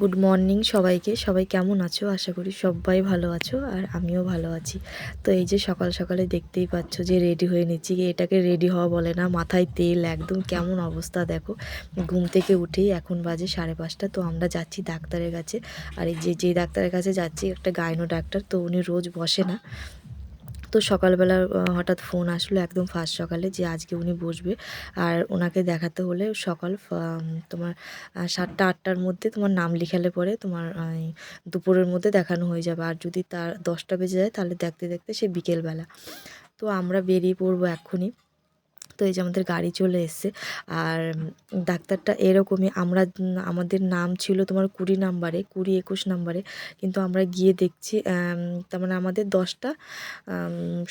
Good morning সবাইকে। সবাই কেমন আছো? আশা করি সবাই ভালো আছো আর আমিও ভালো আছি। তো এই যে সকাল সকালে দেখতেই পাচ্ছ যে রেডি হয়ে নিচ্ছি। এটাকে রেডি হওয়া বলে না, মাথায় তেল, একদম কেমন অবস্থা দেখো। ঘুম থেকে উঠেই এখন বাজে সাড়ে পাঁচটা, তো আমরা যাচ্ছি ডাক্তারের কাছে। আর এই যে যে ডাক্তারের কাছে যাচ্ছি, একটা গাইনো ডাক্তার, তো উনি রোজ বসে না। তো সকালবেলা হঠাৎ ফোন আসলো একদম ফার্স্ট সকালে যে আজকে উনি বসবে। আর ওনাকে দেখাতে হলে সকাল তোমার সাতটা, আটটার মধ্যে তোমার নাম লিখালে পরে তোমার দুপুরের মধ্যে দেখানো হয়ে যাবে। আর যদি তার দশটা বেজে যায় তাহলে দেখতে দেখতে সে বিকেলবেলা। তো আমরা বেরিয়ে পড়ব এক্ষুনি। তো এই যে আমাদের গাড়ি চলে এসছে। আর ডাক্তারটা এরকমই, আমরা আমাদের নাম ছিল তোমার কুড়ি নাম্বারে, কুড়ি একুশ নাম্বারে। কিন্তু আমরা গিয়ে দেখছি তার মানে আমাদের দশটা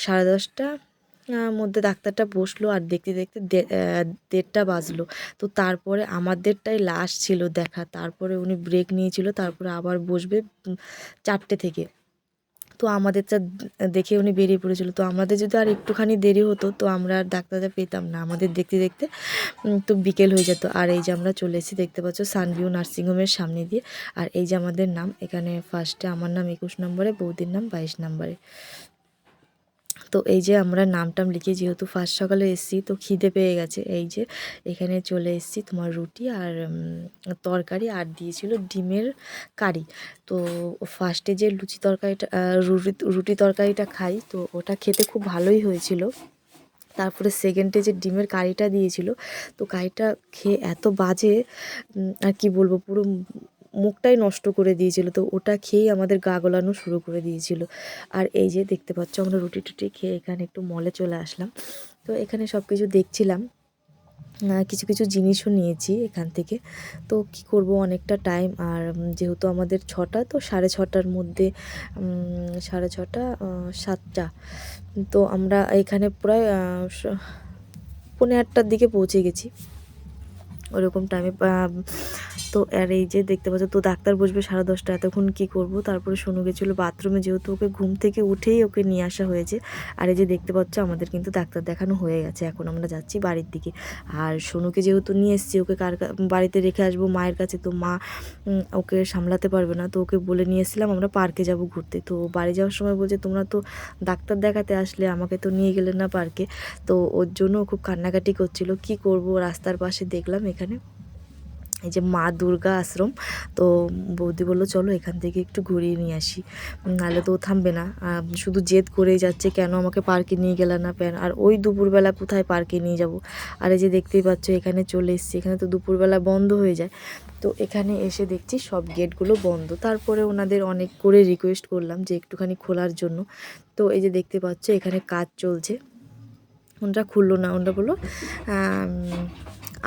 সাড়ে দশটা মধ্যে ডাক্তারটা বসল আর দেখতে দেখতে দেড়টা বাজলো। তো তারপরে আমাদেরটাই লাস্ট ছিল দেখা। তারপরে উনি ব্রেক নিয়েছিল, তারপরে আবার বসবে চারটে থেকে। তো আমাদেরটা দেখে উনি বেরিয়ে পড়েছিল। তো আমাদের যদি আর একটুখানি দেরি হতো, তো আমরা আর ডাক্তারটা পেতাম না। আমাদের দেখতে দেখতে তো বিকেল হয়ে যেত। আর এই যে আমরা চলে এসেছি, দেখতে পাচ্ছ সানভিউ নার্সিংহোমের সামনে দিয়ে। আর এই যে আমাদের নাম, এখানে ফার্স্টে আমার নাম একুশ নম্বরে, বৌদির নাম বাইশ নম্বরে। তো এই যে আমরা নাম টাম লিখে যেহেতু ফার্স্ট সকালে এসেছি, তো খিদে পেয়ে গেছে। এই যে এখানে চলে এসেছি তোমার রুটি আর তরকারি আর দিয়েছিল ডিমের কারি। তো ফার্স্টে যে লুচি তরকারিটা রুটি রুটি তরকারিটা খাই, তো ওটা খেতে খুব ভালোই হয়েছিল। তারপরে সেকেন্ডে যে ডিমের কারিটা দিয়েছিল, তো কারিটা খেয়ে এত বাজে আর কি বলব, পুরো মুখটাই নষ্ট করে দিয়েছিল। তো ওটা খেয়েই আমাদের গা গলানো শুরু করে দিয়েছিল। আর এই যে দেখতে পাচ্ছ আমরা রুটি টুটি খেয়ে এখানে একটু মলে চলে আসলাম। তো এখানে সব কিছু দেখছিলাম কিছু কিছু জিনিসও নিয়েছি এখান থেকে। তো কি করব অনেকটা টাইম আর যেহেতু আমাদের ছটা তো সাড়ে ছটার মধ্যে সাড়ে ছটা সাতটা। তো আমরা এখানে প্রায় আহ, স- পৌনে আটটার দিকে পৌঁছে গেছি। ওরকম টাইমে তো আর এই যে দেখতে পাচ্ছ, তো ডাক্তার বসবে সাড়ে দশটা এতক্ষণ কী করব? তারপরে সোনু গেছিল বাথরুমে যেহেতু ওকে ঘুম থেকে উঠেই ওকে নিয়ে আসা হয়েছে। আর এই যে দেখতে পাচ্ছ, আমাদের কিন্তু ডাক্তার দেখানো হয়ে গেছে। এখন আমরা যাচ্ছি বাড়ির দিকে। আর সোনুকে যেহেতু নিয়ে এসেছি, ওকে কার বাড়িতে রেখে আসব মায়ের কাছে। তো মা ওকে সামলাতে পারবে না। তো ওকে বলে নিয়ে এসেছিলাম, আমরা পার্কে যাব ঘুরতে। তো বাড়ি যাওয়ার সময় বলছে, তোমরা তো ডাক্তার দেখাতে আসলে, আমাকে তো নিয়ে গেলে না পার্কে তো ওর জন্য খুব কান্নাকাটি করছিল। কি করব? রাস্তার পাশে দেখলাম, এখানে এই যে মা দুর্গা আশ্রম। তো বৌদি বলল, চলো এখান থেকে একটু ঘুরিয়ে নিয়ে আসি। নাহলে তো থামবে না। শুধু জেদ করেই যাচ্ছে, কেন আমাকে পার্কে নিয়ে গেলে না প্যান? আর ওই দুপুরবেলা কোথায় পার্কে নিয়ে যাব? আর এই যে দেখতেই পাচ্ছ, এখানে চলে এসেছি। এখানে তো দুপুরবেলা বন্ধ হয়ে যায়। তো এখানে এসে দেখছি সব গেটগুলো বন্ধ। তারপরে ওনাদের অনেক করে রিকোয়েস্ট করলাম যে একটুখানি খোলার জন্য। তো এই যে দেখতে পাচ্ছ, এখানে কাজ চলছে। ওনারা খুললো না। ওনারা বলল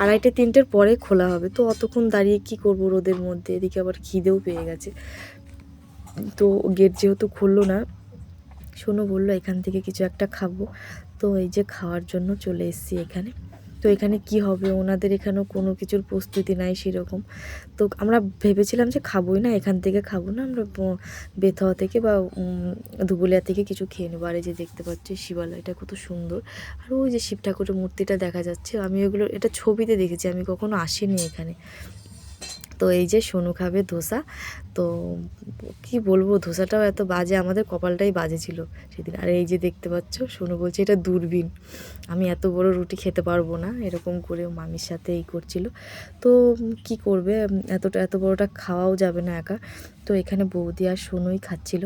আড়াইটে, তিনটের পরে খোলা হবে। তো অতক্ষণ দাঁড়িয়ে কি করব রোদের মধ্যে? এদিকে আবার খিদেও পেয়ে গেছে। তো গেট যেহেতু খুললো না শোনো বলল, এখান থেকে কিছু একটা খাব। তো এই যে খাওয়ার জন্য চলে এসেছি এখানে। তো এখানে কি হবে? ওনাদের এখানেও কোনো কিছুর প্রস্তুতি নাই সেরকম। তো আমরা ভেবেছিলাম যে খাবোই না, এখান থেকে খাব না, আমরা বেথা থেকে বা দুবুলিয়া থেকে কিছু খেয়ে নেব। আর এই যে দেখতে পাচ্ছি শিবালয়টা কত সুন্দর। আর ওই যে শিব ঠাকুরের মূর্তিটা দেখা যাচ্ছে, আমি ওইগুলো এটা ছবিতে দেখেছি, আমি কখনো আসিনি এখানে। তো এই যে সোনু খাবে ধোসা, তো কি বলব, ধোসাটাও এত বাজে, আমাদের কপালটাই বাজে ছিল সেদিন। আর এই যে দেখতে পাচ্ছ, সোনু বলছে এটা দূরবীন, আমি এত বড় রুটি খেতে পারব না, এরকম করে মামির সাথে এই করছিল। তো কি করবে, এতটা, এত বড়টা খাওয়াও যাবে না একা। তো এখানে বৌদি আর সোনুই খাচ্ছিল।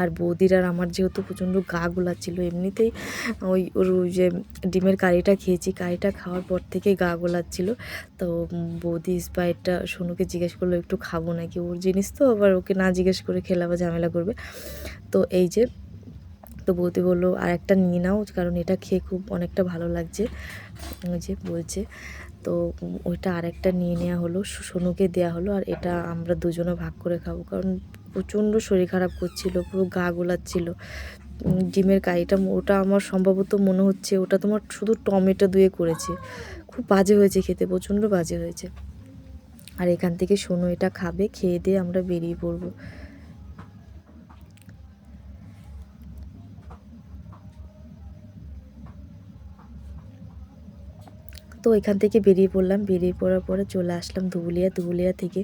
আর বৌদির আর আমার যেহেতু প্রচণ্ড গা গোলাচ্ছিল, এমনিতেই ওই ওর ওই যে ডিমের কারিটা খেয়েছি, কারিটা খাওয়ার পর থেকে গা গোলাচ্ছিল। তো বৌদি স্প্রাইটটা সোনুকে জিজ্ঞেস করল, একটু খাব নাকি? ওর জিনিস তো, আবার ওকে না জিজ্ঞেস করে খেলে আবার ঝামেলা করবে। তো এই যে, তো বৌদি বলল, আর একটা নিয়ে নাও, কারণ এটা খেয়ে খুব অনেকটা ভালো লাগছে। যে বলছে তো ওইটা আরেকটা নিয়ে নেওয়া হলো সোনুকে দেওয়া হলো আর এটা আমরা দুজনে ভাগ করে খাব। কারণ প্রচণ্ড শরীর খারাপ করছিল, পুরো গা গোলাচ্ছিল। ডিমের কারিটা ওটা আমার সম্ভবত মনে হচ্ছে ওটা তোমার শুধু টমেটো দিয়ে করেছে। খুব বাজে হয়েছে খেতে, প্রচণ্ড বাজে হয়েছে। আর এখান থেকে সোনু এটা খাবে, খেয়ে দিয়ে আমরা বেরিয়ে পড়ব। তো এখান থেকে বেরিয়ে পড়লাম। বেরিয়ে পড়ার পরে চলে আসলাম ধুবুলিয়া। ধুবুলিয়া থেকে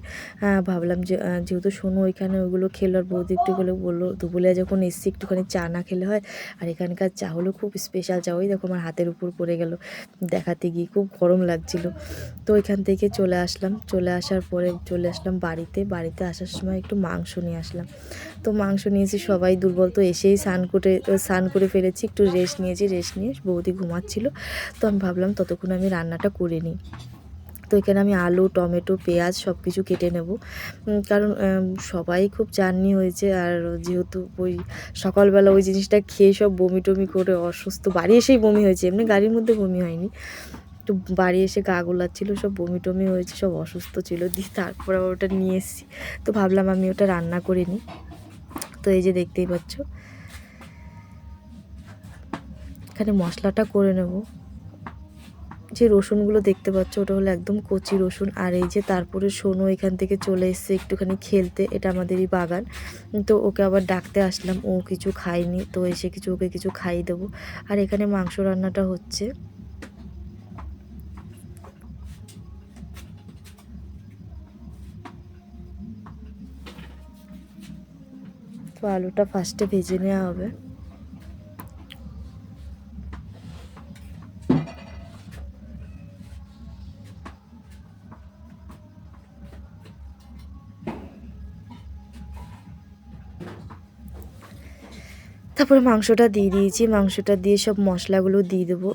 ভাবলাম যে যেহেতু শোনো ওইখানে ওইগুলো খেলো আর বৌদি একটুগুলো বলল, ধুবুলিয়া যখন এসছি একটুখানি চা না খেলে হয়, আর এখানকার চা হলো খুব স্পেশাল চা, ওই দেখো আমার হাতের উপর পড়ে গেল দেখাতে গিয়ে, খুব গরম লাগছিল। তো এখান থেকে চলে আসলাম। চলে আসার পরে চলে আসলাম বাড়িতে। বাড়িতে আসার সময় একটু মাংস নিয়ে আসলাম। তো মাংস নিয়েছি, সবাই দুর্বল তো এসেই স্নান করে স্নান করে ফেলেছি, একটু রেস্ট নিয়েছি। রেস্ট নিয়ে বৌদি ঘুমাচ্ছিল। তো আমি ভাবলাম ততক্ষণ আমি রান্নাটা করে নিই। তো এখানে আমি আলু, টমেটো, পেঁয়াজ সব কিছু কেটে নেব। কারণ সবাই খুব জার্নি হয়েছে আর যেহেতু ওই সকালবেলা ওই জিনিসটা খেয়ে সব বমি টমি করে অসুস্থ, বাড়ি এসেই বমি হয়েছে, এমনি গাড়ির মধ্যে বমি হয়নি। তো বাড়ি এসে গা গোলাচ্ছিল, সব বমি টমি হয়েছে, সব অসুস্থ ছিল, দিয়ে তারপরে ওটা নিয়ে এসেছি। তো ভাবলাম আমি ওটা রান্না করে নিই। তো এই যে দেখতেই পাচ্ছ। এখানে মশলাটা করে নেব। যে রসুনগুলো দেখতে পাচ্ছ, ওটা হলো একদম কচি রসুন। আর এই যে তারপরে সোনু এখান থেকে চলে এসছে একটুখানি খেলতে, এটা আমাদেরই বাগান। তো ওকে আবার ডাকতে আসলাম, ও কিছু খায়নি, তো এসে কিছু, ওকে কিছু খাইয়ে দেবো। আর এখানে মাংস রান্নাটা হচ্ছে। তো আলুটা ফার্স্টে ভেজে নেওয়া হবে। তারপরে মাংসটা দিয়ে দিয়েছি, মাংসটা দিয়ে সব মশলাগুলো দিয়ে দেবো।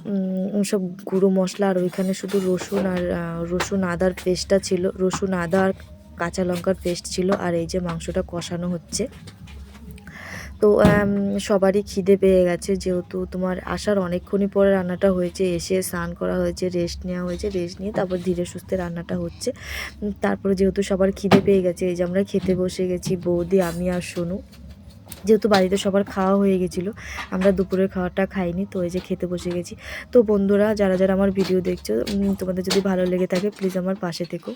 সব গুঁড়ো মশলা আর ওইখানে শুধু রসুন আর রসুন আদার পেস্টটা ছিল। রসুন আদা আর কাঁচা লঙ্কার পেস্ট ছিল আর এই যে মাংসটা কষানো হচ্ছে। তো সবারই খিদে পেয়ে গেছে যেহেতু তোমার আসার অনেকক্ষণই পরে রান্নাটা হয়েছে। এসে স্নান করা হয়েছে রেস্ট নেওয়া হয়েছে রেস্ট নিয়ে তারপর ধীরে সুস্থে রান্নাটা হচ্ছে। তারপরে যেহেতু সবার খিদে পেয়ে গেছে, এই যে আমরা খেতে বসে গেছি, বৌদি, আমি আর সোনু। যেহেতু বাড়িতে সবার খাওয়া হয়ে গেছিল, আমরা দুপুরের খাওয়াটা খাইনি, তো এই যে খেতে বসে গেছি। তো বন্ধুরা, যারা যারা আমার ভিডিও দেখছ তোমাদের যদি ভালো লেগে থাকে প্লিজ আমার পাশে থেকো।